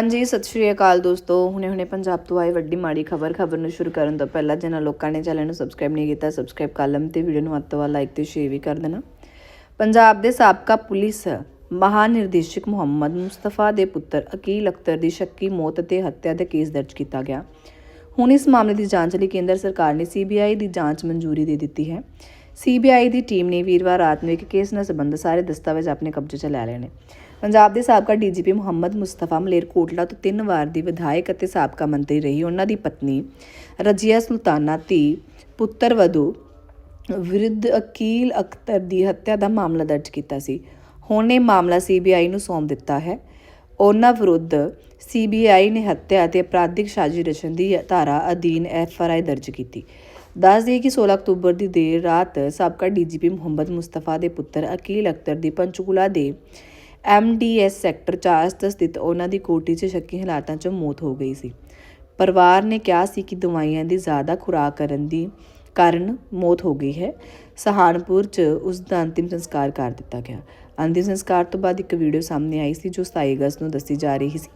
ਹਾਂਜੀ, ਸਤਿ ਸ਼੍ਰੀ ਅਕਾਲ ਦੋਸਤੋ। ਹੁਣੇ ਹੁਣੇ ਪੰਜਾਬ ਤੋਂ ਆਈ ਵੱਡੀ ਮਾੜੀ ਖਬਰ ਖਬਰ ਨੂੰ ਸ਼ੁਰੂ ਕਰਨ ਤੋਂ ਪਹਿਲਾਂ ਜਿਨ੍ਹਾਂ ਲੋਕਾਂ ਨੇ ਚੈਨਲ ਨੂੰ ਸਬਸਕ੍ਰਾਈਬ ਨਹੀਂ ਕੀਤਾ ਸਬਸਕ੍ਰਾਈਬ ਕਰ ਲਮ ਤੇ ਵੀਡੀਓ ਨੂੰ ਵੱਧ ਤੋਂ ਵੱਧ ਲਾਈਕ ਤੇ ਸ਼ੇਅਰ ਵੀ ਕਰ ਦੇਣਾ। ਪੰਜਾਬ ਦੇ ਸਾਬਕਾ ਪੁਲਿਸ ਮਹਾਨਿਰਦੇਸ਼ਕ ਮੁਹੰਮਦ ਮੁਸਤਫਾ ਦੇ ਪੁੱਤਰ ਅਕੀਲ ਅਖਤਰ ਦੀ ਸ਼ੱਕੀ ਮੌਤ ਅਤੇ ਹੱਤਿਆ ਦਾ ਕੇਸ ਦਰਜ ਕੀਤਾ ਗਿਆ। ਹੁਣ ਇਸ ਮਾਮਲੇ ਦੀ ਜਾਂਚ ਲਈ ਕੇਂਦਰ ਸਰਕਾਰ ਨੇ ਸੀਬੀਆਈ ਦੀ ਜਾਂਚ ਮਨਜ਼ੂਰੀ ਦੇ ਦਿੱਤੀ ਹੈ। ਸੀਬੀਆਈ ਦੀ ਟੀਮ ਨੇ ਵੀਰਵਾਰ ਰਾਤ ਨੂੰ ਇੱਕ ਕੇਸ ਨਾਲ ਸੰਬੰਧਿਤ ਸਾਰੇ ਦਸਤਾਵੇਜ਼ ਆਪਣੇ ਕਬਜ਼ੇ 'ਚ ਲੈ ਲਏ ਨੇ। ਪੰਜਾਬ ਦੇ ਸਾਬਕਾ ਡੀਜੀਪੀ ਮੁਹੰਮਦ ਮੁਸਤਫਾ ਮਲੇਰਕੋਟਲਾ ਤੋਂ ਤਿੰਨ ਵਾਰ ਦੀ ਵਿਧਾਇਕ ਅਤੇ ਸਾਬਕਾ ਮੰਤਰੀ ਰਹੀ। ਉਹਨਾਂ ਦੀ ਪਤਨੀ ਰਜੀਆ ਸੁਲਤਾਨਾ, ਧੀ ਪੁੱਤਰ ਵਧੂ ਵਿਰੁੱਧ ਅਕੀਲ ਅਖਤਰ ਦੀ ਹੱਤਿਆ ਦਾ ਮਾਮਲਾ ਦਰਜ ਕੀਤਾ ਸੀ। ਹੁਣ ਇਹ ਮਾਮਲਾ ਸੀਬੀਆਈ ਨੂੰ ਸੌਂਪ ਦਿੱਤਾ ਹੈ। ਉਹਨਾਂ ਵਿਰੁੱਧ ਸੀਬੀਆਈ ਨੇ ਹੱਤਿਆ ਅਤੇ ਅਪਰਾਧਿਕ ਸਾਜ਼ਿਸ਼ ਰਚਨ ਦੀ ਧਾਰਾ ਅਧੀਨ ਐਫਆਰਆਈ ਦਰਜ ਕੀਤੀ। ਦੱਸ ਦਈਏ ਕਿ 16 ਅਕਤੂਬਰ ਦੀ ਦੇਰ ਰਾਤ ਸਾਬਕਾ ਡੀਜੀਪੀ ਮੁਹੰਮਦ ਮੁਸਤਫਾ ਦੇ ਪੁੱਤਰ ਅਕੀਲ ਅਖਤਰ ਦੀ ਪੰਚਕੂਲਾ ਦੇ ਐਮਡੀਐਸ ਸੈਕਟਰ 4 ਸਥਿਤ ਉਹਨਾਂ ਦੀ ਕੋਠੀ 'ਚ ਸ਼ੱਕੀ ਹਾਲਾਤਾਂ 'ਚ ਮੌਤ ਹੋ ਗਈ ਸੀ। ਪਰਿਵਾਰ ਨੇ ਕਿਹਾ ਸੀ ਕਿ ਦਵਾਈਆਂ ਦੀ ਜ਼ਿਆਦਾ ਖੁਰਾਕ ਕਰਨ ਦੀ ਕਾਰਨ ਮੌਤ ਹੋ ਗਈ ਹੈ। ਸਹਾਨਪੁਰ 'ਚ ਉਸ ਦਾ ਅੰਤਿਮ ਸੰਸਕਾਰ ਕਰ ਦਿੱਤਾ ਗਿਆ। ਅੰਤਿਮ ਸੰਸਕਾਰ ਤੋਂ ਬਾਅਦ ਇੱਕ ਵੀਡੀਓ ਸਾਹਮਣੇ ਆਈ ਸੀ, ਜੋ 27 ਅਗਸਤ ਨੂੰ ਦੱਸੀ ਜਾ ਰਹੀ ਸੀ।